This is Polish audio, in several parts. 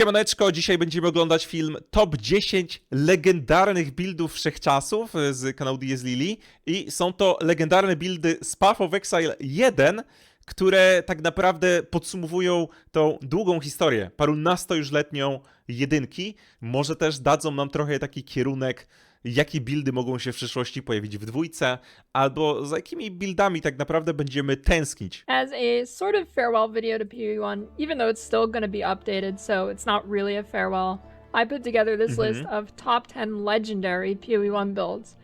Siemaneczko, dzisiaj będziemy oglądać film Top 10 legendarnych buildów wszechczasów e, z kanału DS Lily i są to legendarne buildy z Path of Exile 1, które tak naprawdę podsumowują tą długą historię, parunasto już letnią jedynki. Może też dadzą nam trochę taki kierunek, jakie buildy mogą się w przyszłości pojawić w dwójce, albo za jakimi buildami tak naprawdę będziemy tęsknić. as a sort of farewell video to PoE1, even though it's still going to be updated, so it's not really a farewell. I put together this Mhm. list of top 10 legendary PoE1 builds.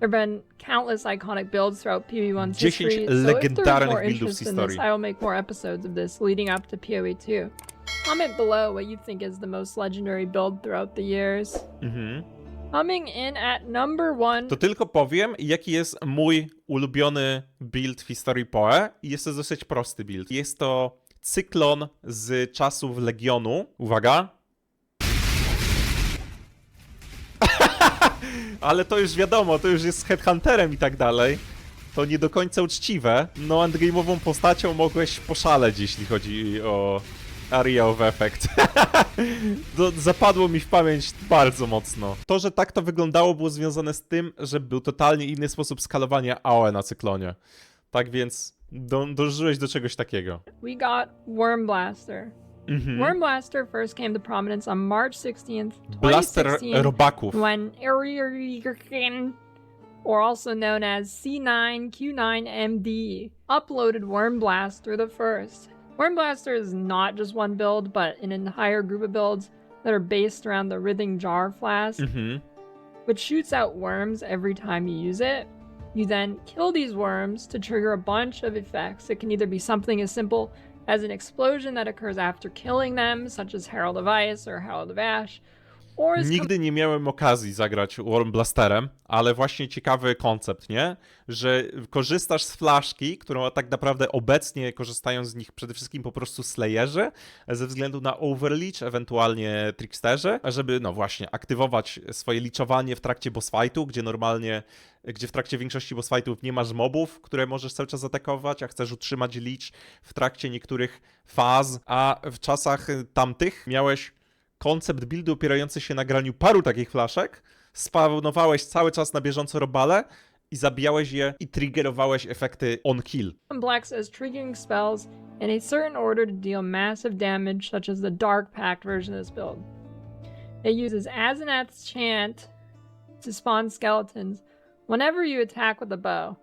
There have been countless iconic builds throughout PoE1's 10 history, so if there's more buildów interest z in this, historii. I will make more episodes of this leading up to PoE2. Comment below what you think is the most legendary build throughout the years. Mhm. Coming in at number one, To tylko powiem, jaki jest mój ulubiony build w historii PoE jest to dosyć prosty build. Jest to cyklon z czasów Legionu. Uwaga. Ale to już wiadomo, to już jest z Headhunterem i tak dalej. To nie do końca uczciwe. No, endgame'ową postacią mogłeś poszaleć, jeśli chodzi o Area of Effect. to zapadło mi w pamięć bardzo mocno. To, że tak to wyglądało, było związane z tym, że był totalnie inny sposób skalowania AOE na cyklonie. Tak więc do, dążyłeś do czegoś takiego. we got Worm Blaster. Mhm. Worm Blaster first came to prominence on March 16th, Blaster 2016, robaków. when Ariarkin, or also known as C9Q9MD, uploaded Worm Blaster the first. Worm Blaster is not just one build, but an entire group of builds that are based around the Writhing Jar Flask, Mhm. which shoots out worms every time you use it. You then kill these worms to trigger a bunch of effects. It can either be something as simple as an explosion that occurs after killing them, such as Herald of Ice or Herald of Ash, Nigdy nie miałem okazji zagrać Worm Blasterem, ale właśnie ciekawy koncept, nie? Że korzystasz z flaszki, którą tak naprawdę obecnie korzystają z nich przede wszystkim po prostu Slayerzy, ze względu na Overleach, ewentualnie Tricksterzy, żeby, no właśnie, aktywować swoje liczowanie w trakcie boss fightu, gdzie normalnie, gdzie w trakcie większości boss fightów nie masz mobów, które możesz cały czas atakować, a chcesz utrzymać leech w trakcie niektórych faz, a w czasach tamtych miałeś koncept buildu opierający się na graniu paru takich flaszek, spawnowałeś cały czas na bieżąco robale i zabijałeś je i triggerowałeś efekty on kill. Black says triggering spells in a certain order to deal massive damage, such as the Dark Pact version of this build. It uses Azenath's chant to spawn skeletons whenever you attack with a bow.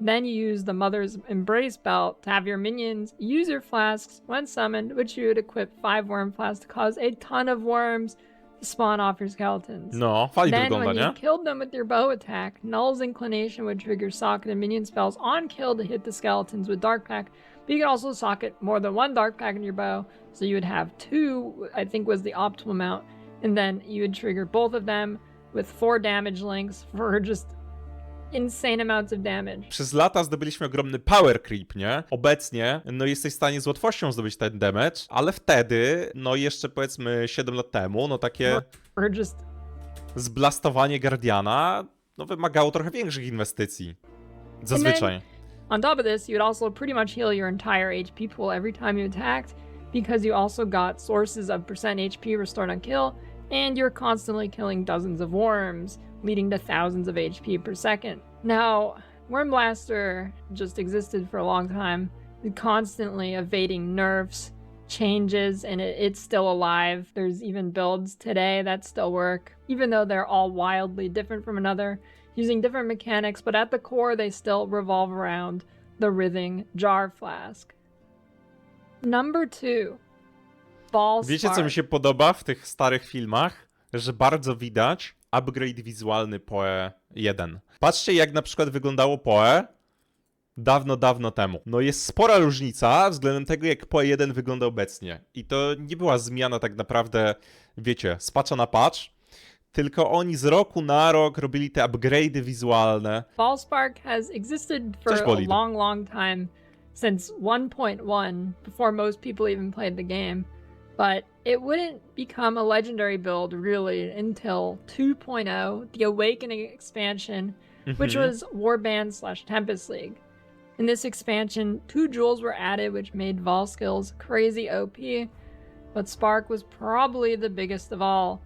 Then you use the Mother's Embrace belt to have your minions use your flasks when summoned, which you would equip five worm flasks to cause a ton of worms to spawn off your skeletons. No, fajnie Then, wygląda, when you nie? killed them with your bow attack, Null's Inclination would trigger socket and minion spells on kill to hit the skeletons with Dark Pack. But you could also socket more than one Dark Pack in your bow, so you would have two, I think was the optimal amount. And then you would trigger both of them with four damage links for just insane amounts of damage. Przez lata zdobyliśmy ogromny power creep, nie? Obecnie, no jesteś w stanie z łatwością zdobyć ten damage, ale wtedy, no jeszcze powiedzmy 7 lat temu, no takie Or just zblastowanie Guardiana, no wymagało trochę większych inwestycji. Zazwyczaj. On top of this, you would also pretty much heal your entire HP pool every time you attacked, because you also got sources of percent HP restored on kill, and you're constantly killing dozens of worms, leading to thousands of HP per second. Now, Worm Blaster just existed for a long time, constantly evading nerfs, changes, and it, it's still alive. There's even builds today that still work, even though they're all wildly different from another using different mechanics, but at the core, they still revolve around the Writhing Jar Flask. Number two, Ball Wiecie, co mi się podoba w tych starych filmach? Że bardzo widać upgrade wizualny PoE 1. Patrzcie, jak na przykład wyglądało PoE dawno, dawno temu. No jest spora różnica względem tego, jak PoE 1 wygląda obecnie. I to nie była zmiana tak naprawdę, wiecie, z patcha na patch, tylko oni z roku na rok robili te upgrade'y wizualne. Ballspark has existed for a long, long time, since 1.1, before most people even played the game. But it wouldn't become a legendary build really until 2.0, the Awakening expansion, which Mhm. was Warband slash Tempest League. In this expansion, two jewels were added, which made Vol skills crazy OP. but Spark was probably the biggest of all,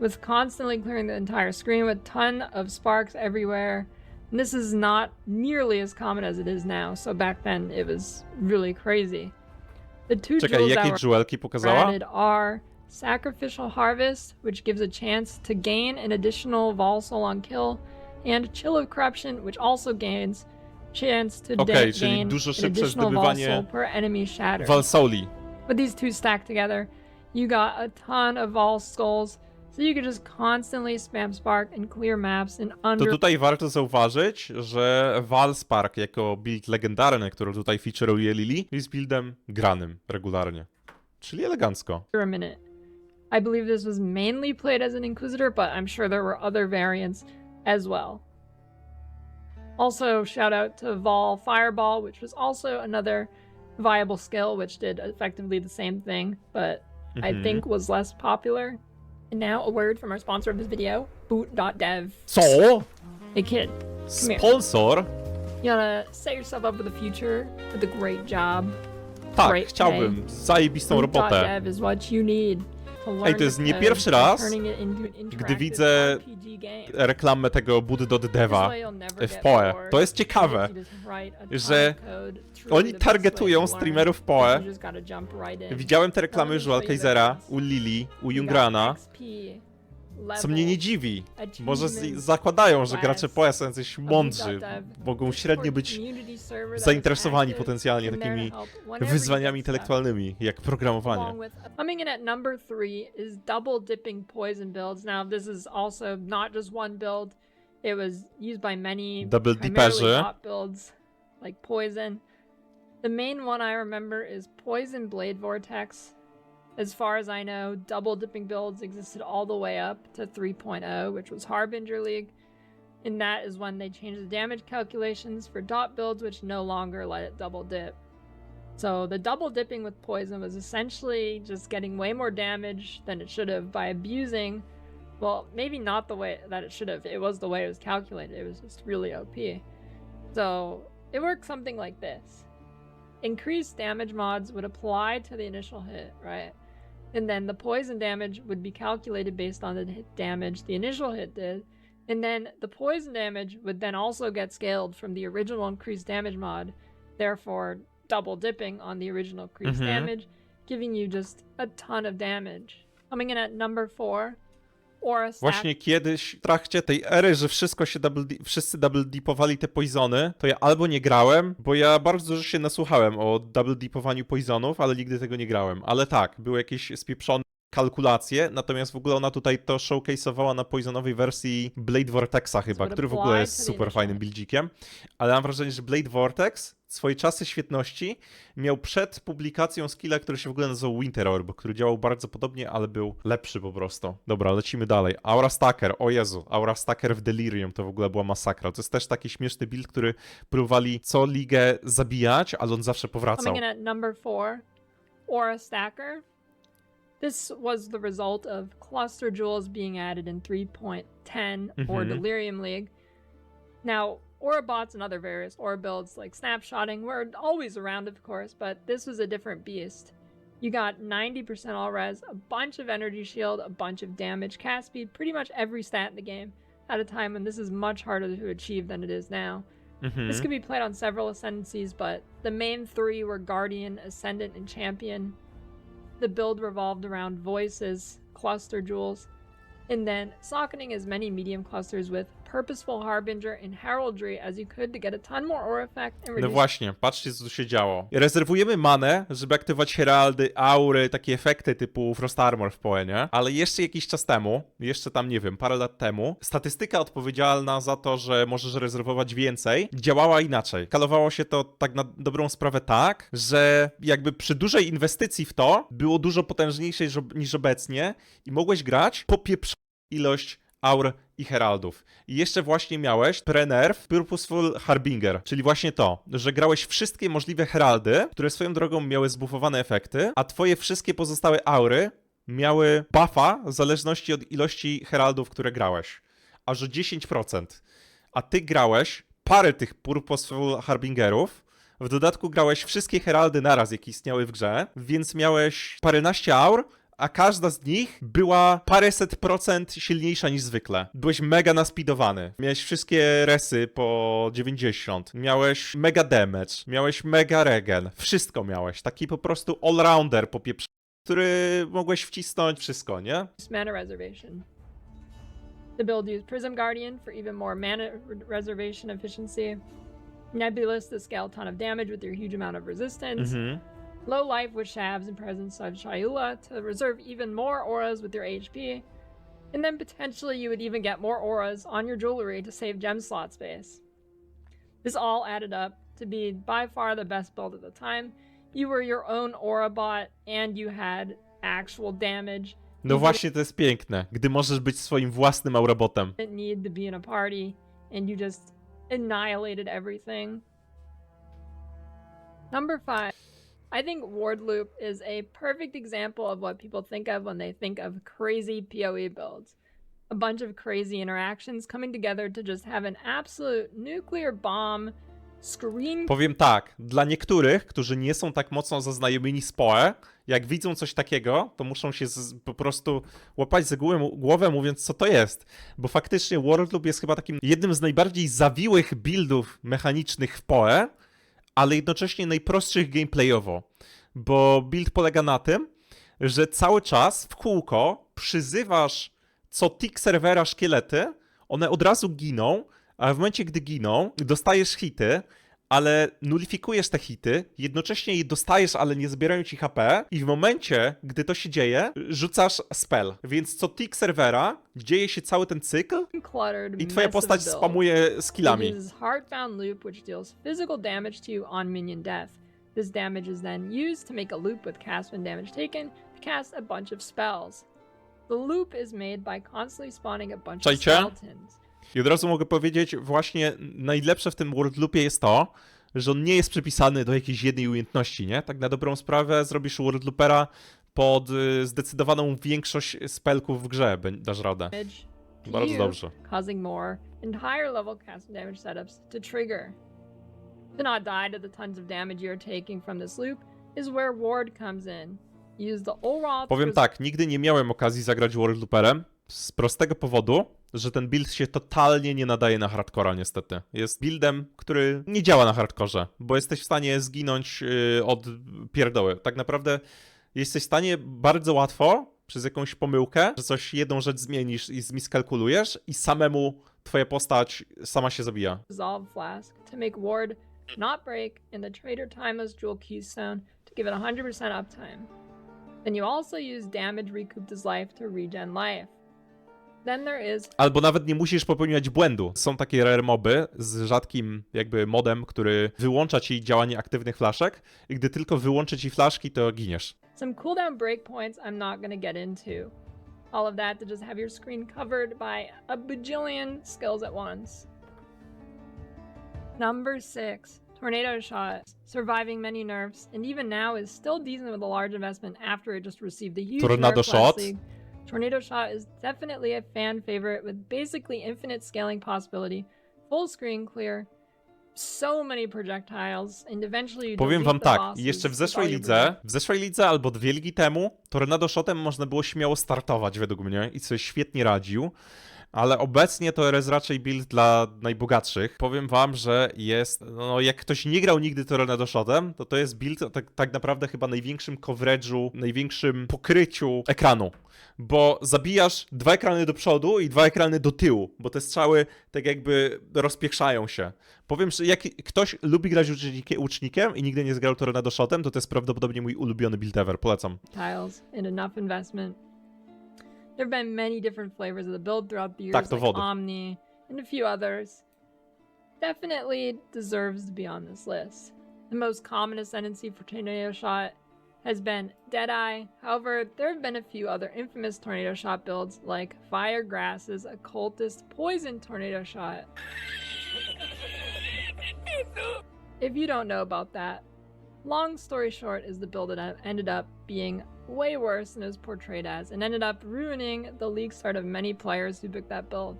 with constantly clearing the entire screen with ton of sparks everywhere. And this is not nearly as common as it is now, so back then it was really crazy. The two Czekaj, jewels that jakie were jewelki pokazała? added are Sacrificial Harvest, which gives a chance to gain an additional Vol Soul on kill, and Chill of Corruption, which also gains chance to Okej, da- czyli gain dużo an szybsze additional zdobywanie Soul per enemy shatter. Valsoli. With these two stacked together, you got a ton of Vol Skulls, so you could just constantly spam Spark and clear maps To under tutaj warto zauważyć, że Valspark jako build legendarny, który tutaj featureuje Lily, jest buildem granym regularnie. Czyli elegancko. For a minute. I believe this was mainly played as an Inquisitor, but I'm sure there were other variants as well. Also, shout out to Vol Fireball, which was also another viable skill, which did effectively the same thing, but I Mhm. think was less popular. And now, a word from our sponsor of this video, Boot.dev. So? Hey kid. Sponsor? you wanna set yourself up for the future with a great job? Tak, Great chciałbym. Zajebistą robotę. Boot.dev is what you need learn to jest nie pierwszy raz, gdy widzę reklamę tego way you'll never w PoE. To jest ciekawe, że oni targetują streamerów PoE. Widziałem te reklamy już u Alkaizera, u Lili, u Jungrana, co mnie nie dziwi. Może z- zakładają, że gracze PoE są jacyś mądrzy, mogą średnio być zainteresowani potencjalnie takimi wyzwaniami intelektualnymi, jak programowanie. Coming in at number three is double dipping poison builds. Now this is also not just one build; it was used by many Double bot builds like poison. The main one I remember is poison blade vortex. As far as I know, double dipping builds existed all the way up to 3.0, which was Harbinger League. And that is when they changed the damage calculations for dot builds, which no longer let it double dip. So the double dipping with poison was essentially just getting way more damage than it should have by abusing. Well, maybe not the way that it should have. It was the way it was calculated. It was just really OP. So it works something like this increased damage mods would apply to the initial hit, right? And then the poison damage would be calculated based on the hit damage the initial hit did. And then the poison damage would then also get scaled from the original increased damage mod, therefore double dipping on the original increased Mhm. damage, giving you just a ton of damage. Coming in at number four. Właśnie kiedyś w trakcie tej ery, że wszystko się double di- wszyscy double dipowali te poisony, to ja albo nie grałem, bo ja bardzo dużo się nasłuchałem o double dipowaniu poisonów, ale nigdy tego nie grałem. Ale tak, były jakieś spieprzone kalkulacje, natomiast w ogóle ona tutaj to showcase'owała na poisonowej wersji Blade Vortexa chyba, który w ogóle jest super fajnym buildzikiem, ale mam wrażenie, że Blade Vortex swoje czasy świetności miał przed publikacją skilla, który się w ogóle nazywał Winter Orb, który działał bardzo podobnie, ale był lepszy po prostu. Dobra, lecimy dalej. Aura Stacker, o Jezu, Aura Stacker w Delirium to w ogóle była masakra. To jest też taki śmieszny build, który próbowali co ligę zabijać, ale on zawsze powracał. Coming in at number four, Aura Stacker. This was the result of cluster jewels being added in 3.10 or Mhm. Delirium League. Now, Aura bots and other various Aura builds like snapshotting were always around, of course, but this was a different beast. You got 90% all res, a bunch of energy shield, a bunch of damage, cast speed, pretty much every stat in the game at a time when this is much harder to achieve than it is now. Mhm. This could be played on several ascendancies, but the main three were Guardian, Ascendant, and Champion. The build revolved around voices, cluster jewels, and then socketing as many medium clusters with purposeful Harbinger and Heraldry as you could to get a ton more aura effect and No reduce właśnie, patrzcie co tu się działo. Rezerwujemy manę, żeby aktywować heraldy, aury, takie efekty typu Frost Armor w PoE, nie? Ale jeszcze jakiś czas temu, jeszcze tam nie wiem, parę lat temu, statystyka odpowiedzialna za to, że możesz rezerwować więcej, działała inaczej. Kalowało się to tak na dobrą sprawę tak, że jakby przy dużej inwestycji w to było dużo potężniejsze niż- niż obecnie i mogłeś grać po ilość aur i heraldów. I jeszcze właśnie miałeś pre-nerf Purposeful Harbinger, czyli właśnie to, że grałeś wszystkie możliwe heraldy, które swoją drogą miały zbufowane efekty, a twoje wszystkie pozostałe aury miały buffa w zależności od ilości heraldów, które grałeś. Aż o 10%. A ty grałeś parę tych Purposeful Harbingerów, w dodatku grałeś wszystkie heraldy naraz, jakie istniały w grze, więc miałeś paręnaście aur a każda z nich była paręset procent silniejsza niż zwykle. Byłeś mega naspidowany. Miałeś wszystkie resy po 90. Miałeś mega damage. Miałeś mega regen. Wszystko miałeś. Taki po prostu all-rounder popieprz... który mogłeś wcisnąć wszystko, nie? mana reservation. The build used Prism Guardian for even more mana re- reservation efficiency. Nebulous to scale ton of damage with your huge amount of resistance. Mhm. Low life with Shabs and presence of Shayula to reserve even more auras with your HP. And then potentially you would even get more auras on your jewelry to save gem slot space. This all added up to be by far the best build at the time. You were your own aura bot and you had actual damage. No You właśnie to jest piękne, gdy możesz być swoim własnym aurabotem. didn't need to be in a party and you just annihilated everything. Number five, I think Ward Loop is a perfect example of what people think of when they think of crazy PoE builds. A bunch of crazy interactions coming together to just have an absolute nuclear bomb screen Powiem tak, dla niektórych, którzy nie są tak mocno zaznajomieni z PoE, jak widzą coś takiego, to muszą się z, po prostu łapać za głowę, głowę mówiąc, co to jest. Bo faktycznie World Loop jest chyba takim jednym z najbardziej zawiłych buildów mechanicznych w PoE, ale jednocześnie najprostszych gameplayowo. Bo build polega na tym, że cały czas w kółko przyzywasz co tick serwera szkielety, one od razu giną, a w momencie, gdy giną, dostajesz hity, ale nulifikujesz te hity, jednocześnie je dostajesz, ale nie zbierają ci HP i w momencie, gdy to się dzieje, rzucasz spell. Więc co tick serwera, dzieje się cały ten cykl i twoja postać spamuje skillami. uses Heartbound Loop, which deals physical damage to you on minion death. This damage is then used to make a loop with cast when damage taken to cast a bunch of spells. The loop is made by constantly spawning a bunch of skeletons. I od razu mogę powiedzieć, właśnie najlepsze w tym World Loopie jest to, że on nie jest przypisany do jakiejś jednej umiejętności, nie? Tak na dobrą sprawę zrobisz World Loopera pod y, zdecydowaną większość spelków w grze, dasz radę. Bardzo dobrze. causing more and higher level cast damage setups to trigger. Not die to the tons of damage you're taking from this loop is where Ward comes in. Powiem tak, nigdy nie miałem okazji zagrać World Looperem z prostego powodu, że ten build się totalnie nie nadaje na hardcora niestety. Jest buildem, który nie działa na hardkorze, bo jesteś w stanie zginąć yy, od pierdoły. Tak naprawdę jesteś w stanie bardzo łatwo przez jakąś pomyłkę, że coś jedną rzecz zmienisz i zmiskalkulujesz i samemu twoja postać sama się zabija. Resolve Flask to make Ward not break and the Trader Timeless Jewel Keystone to give it 100% uptime. Then you also use damage recouped as life to regen life. Then there is Albo nawet nie musisz popełniać błędu. Są takie rare moby z rzadkim jakby modem, który wyłącza ci działanie aktywnych flaszek i gdy tylko wyłączy ci flaszki, to giniesz. some cooldown breakpoints I'm not to get into. All of that to just have your screen covered by a bajillion skills at once. Number 6. Tornado Shot. Surviving many nerfs, and even now is still decent with a large investment after it just received a huge Tornado nerf last Shot? league. Tornado Shot is definitely a fan favorite with basically infinite scaling possibility, full screen clear, so many projectiles, and eventually you Powiem wam tak, jeszcze w zeszłej lidze, w zeszłej lidze albo dwie ligi temu, Tornado Shotem można było śmiało startować według mnie i sobie świetnie radził. Ale obecnie to jest raczej build dla najbogatszych. Powiem wam, że jest, no jak ktoś nie grał nigdy Tornado Shotem, to to jest build o tak, tak naprawdę chyba największym coverage'u, największym pokryciu ekranu. Bo zabijasz dwa ekrany do przodu i dwa ekrany do tyłu, bo te strzały tak jakby rozpieprzają się. Powiem, że jak ktoś lubi grać łuczniki- łucznikiem i nigdy nie zgrał Tornado Shotem, to to jest prawdopodobnie mój ulubiony build ever. Polecam. tiles and enough investment. There have been many different flavors of the build throughout the years, Tak, like. Omni and a few others. Definitely deserves to be on this list. The most common ascendancy for Tornado Shot has been Deadeye. However, there have been a few other infamous Tornado Shot builds like Fire Grasses, Occultist, Poison Tornado Shot. If you don't know about that, long story short is the build that ended up being way worse than it was portrayed as and ended up ruining the league start of many players who picked that build,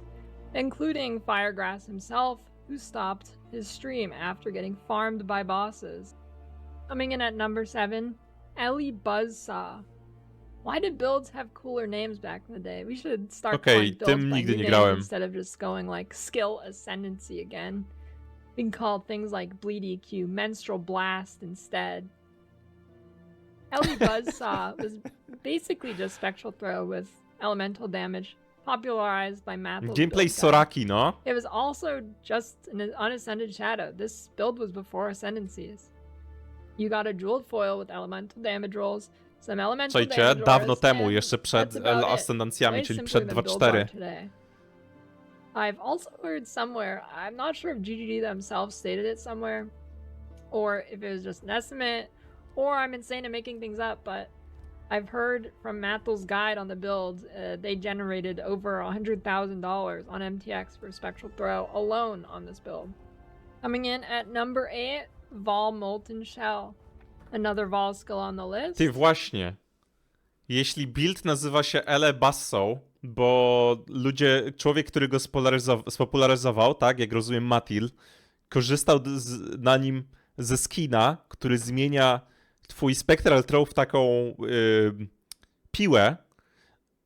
including Firegrass himself, who stopped his stream after getting farmed by bosses. Coming in at number 7, Ellie Buzzsaw. Why did builds have cooler names back in the day? We should start Okej, calling builds by new names instead of just going like skill ascendancy again. We can call things like bleed EQ, menstrual blast instead. LE Buzzsaw was basically just spectral throw with elemental damage, popularized by Math. Gameplay Soraki, no. It was also just an unascended shadow. This build was before ascendancies. You got a jeweled foil with elemental damage rolls, some elemental Słuchajcie, damage dawno rolls, temu, and jeszcze przed that's about it. ascendancjami, czyli przed than builds 2.4. are today. I've also heard somewhere, I'm not sure if GGD themselves stated it somewhere, or if it was just an estimate, or I'm insane at making things up, but I've heard from Mathel's guide on the build, uh, they generated over $100,000 on MTX for Spectral Throw alone on this build. Coming in at number 8, Vol Molten Shell. Another Vol skill on the list. Ty właśnie. Jeśli build nazywa się Ele Basso, bo ludzie, człowiek, który go spopularyzował, tak, jak rozumiem Matil, korzystał z, na nim ze skina, który zmienia twój Spectral Throw w taką yy, piłę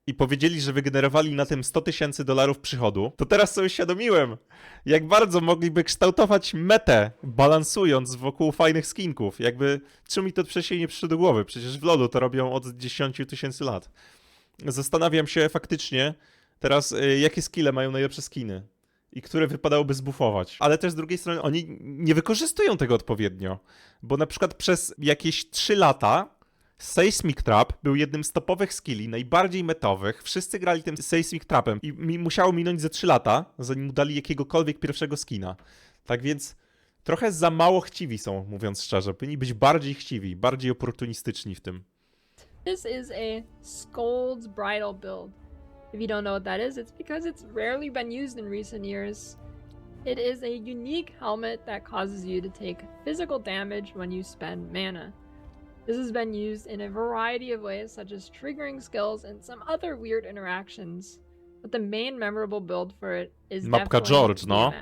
i powiedzieli, że wygenerowali na tym 100 tysięcy dolarów przychodu, to teraz sobie świadomiłem, jak bardzo mogliby kształtować metę, balansując wokół fajnych skinków. Jakby, czemu mi to wcześniej nie przyszło do głowy? Przecież w LoLu to robią od 10 tysięcy lat. Zastanawiam się faktycznie teraz, y, jakie skille mają najlepsze skiny i które wypadałoby zbufować. Ale też z drugiej strony oni nie wykorzystują tego odpowiednio, bo na przykład przez jakieś 3 lata Seismic Trap był jednym z topowych skilli, najbardziej metowych. Wszyscy grali tym Seismic Trapem i mi musiało minąć ze 3 lata, zanim dali jakiegokolwiek pierwszego skina. Tak więc trochę za mało chciwi są, mówiąc szczerze. Powinni być bardziej chciwi, bardziej oportunistyczni w tym. This is a Scold's Bridal build. If you don't know what that is, it's because it's rarely been used in recent years. It is a unique helmet that causes you to take physical damage when you spend mana. This has been used in a variety of ways, such as triggering skills and some other weird interactions. But the main memorable build for it is Mapka George, no?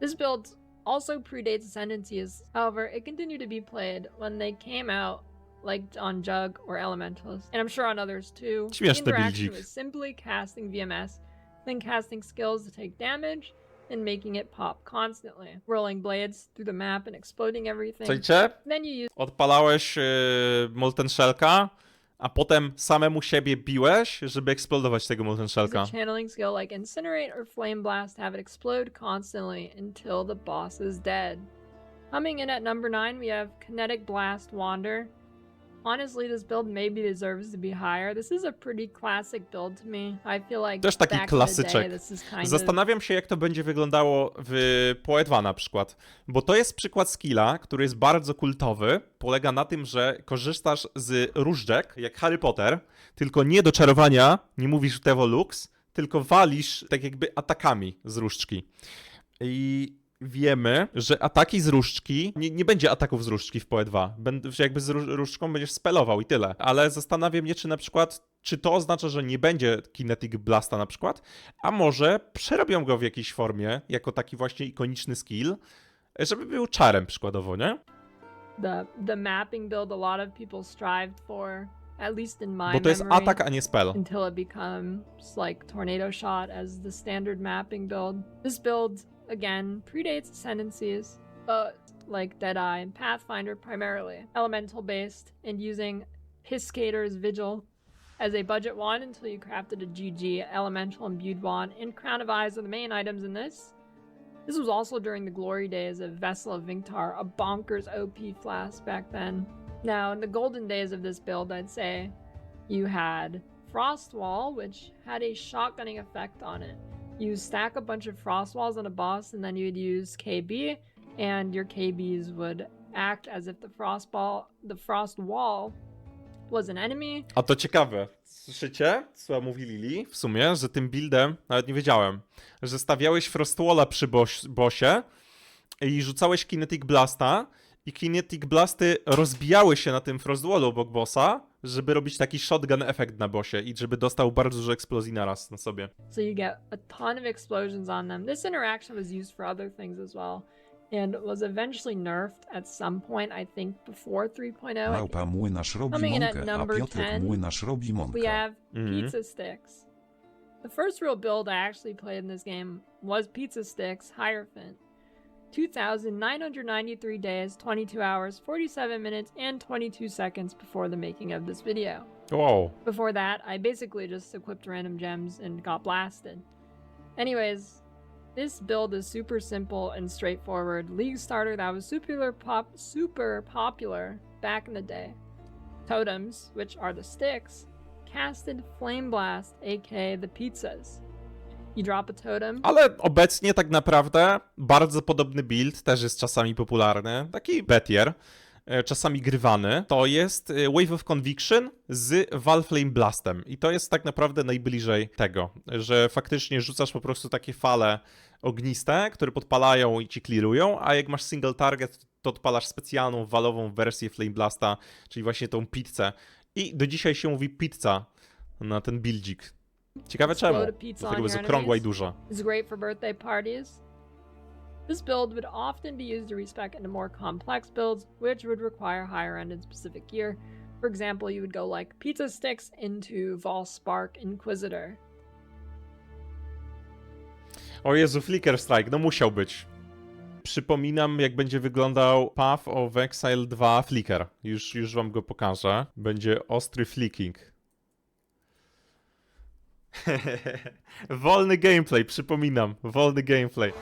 This build also predates Ascendancies. However, it continued to be played when they came out like on Jug or Elementals, and I'm sure on others too. The Śmieszny interaction was simply casting VMS, then casting skills to take damage, and making it pop constantly. Rolling blades through the map and exploding everything. Słuchajcie, Then you use odpalałeś yy, Molten Shellka, a potem samemu siebie biłeś, żeby eksplodować tego Molten a Shellka. channeling skill like Incinerate or Flame Blast to have it explode constantly until the boss is dead. Coming in at number 9, we have Kinetic Blast Wander. Honestly, this build maybe deserves to be higher. This is a pretty classic build to me. I feel like Też taki back in the day, klasyczek. this is kind of Zastanawiam się, jak to będzie wyglądało w Poe 2 na przykład. Bo to jest przykład skilla, który jest bardzo kultowy. Polega na tym, że korzystasz z różdżek, jak Harry Potter, tylko nie do czarowania, nie mówisz Tevo Lux, tylko walisz tak jakby atakami z różdżki. I wiemy, że ataki z różdżki, nie, nie będzie ataków z różdżki w Poe 2. Będ, jakby z róż- różdżką będziesz spelował i tyle. Ale zastanawiam się, czy na przykład, czy to oznacza, że nie będzie Kinetic Blasta na przykład, a może przerobią go w jakiejś formie, jako taki właśnie ikoniczny skill, żeby był czarem przykładowo, nie? the the mapping build a lot of people strived for, at least in my Bo to jest memory. atak, a nie spell. until it becomes like tornado shot as the standard mapping build. This build again predates ascendancies, but like Deadeye and Pathfinder primarily elemental based and using Piscator's Vigil as a budget wand until you crafted a GG elemental imbued wand and Crown of Eyes are the main items in this. This was also during the glory days of Vessel of Vinctar, a bonkers OP flask back then. Now, in the golden days of this build, I'd say you had Frost Wall, which had a shotgunning effect on it. You stack a bunch of Frost Walls on a boss, and then you'd use KB, and your KBs would act as if the Frost Ball, the Frost Wall, was an enemy. A to ciekawe. Słyszycie, co mówi Lili? W sumie, że tym buildem, nawet nie wiedziałem, że stawiałeś Frostwalla przy boss, bossie i rzucałeś Kinetic Blasta i Kinetic Blasty rozbijały się na tym Frostwallu obok bossa, żeby robić taki shotgun efekt na bossie i żeby dostał bardzo dużo eksplozji naraz na sobie. So you get a ton of explosions on them. This interaction was used for other things as well. and was eventually nerfed at some point, I think before 3.0. Małpa młynarz robi mąkę, a number Piotrek 10, młynarz robi We mąkę. have Mhm. pizza sticks. The first real build I actually played in this game was Pizza Sticks Hierophant. 2,993 days, 22 hours, 47 minutes, and 22 seconds before the making of this video. Wow. Before that, I basically just equipped random gems and got blasted. Anyways, this build is super simple and straightforward. League starter that was super pop super popular back in the day. Totems, which are the sticks, casted Flame Blast, aka the pizzas. Drop a totem. Ale obecnie tak naprawdę bardzo podobny build też jest czasami popularny. Taki betier, e, czasami grywany. To jest e, Wave of Conviction z Valflame Blastem. I to jest tak naprawdę najbliżej tego, że faktycznie rzucasz po prostu takie fale ogniste, które podpalają i ci clearują, a jak masz single target, to odpalasz specjalną walową wersję Flame Blasta, czyli właśnie tą pizzę. I do dzisiaj się mówi pizza na ten buildzik. Ciekawe czemu. Dlatego jest okrągła i duża. is great for birthday parties. This build would often be used to respec into more complex builds, which would require higher end and specific gear. For example, you would go like pizza sticks into Vol Spark Inquisitor. O Jezu, Flicker Strike, no musiał być. Przypominam, jak będzie wyglądał Path of Exile 2 Flicker. Już, już wam go pokażę. Będzie ostry flicking. wolny gameplay, przypominam. Wolny gameplay.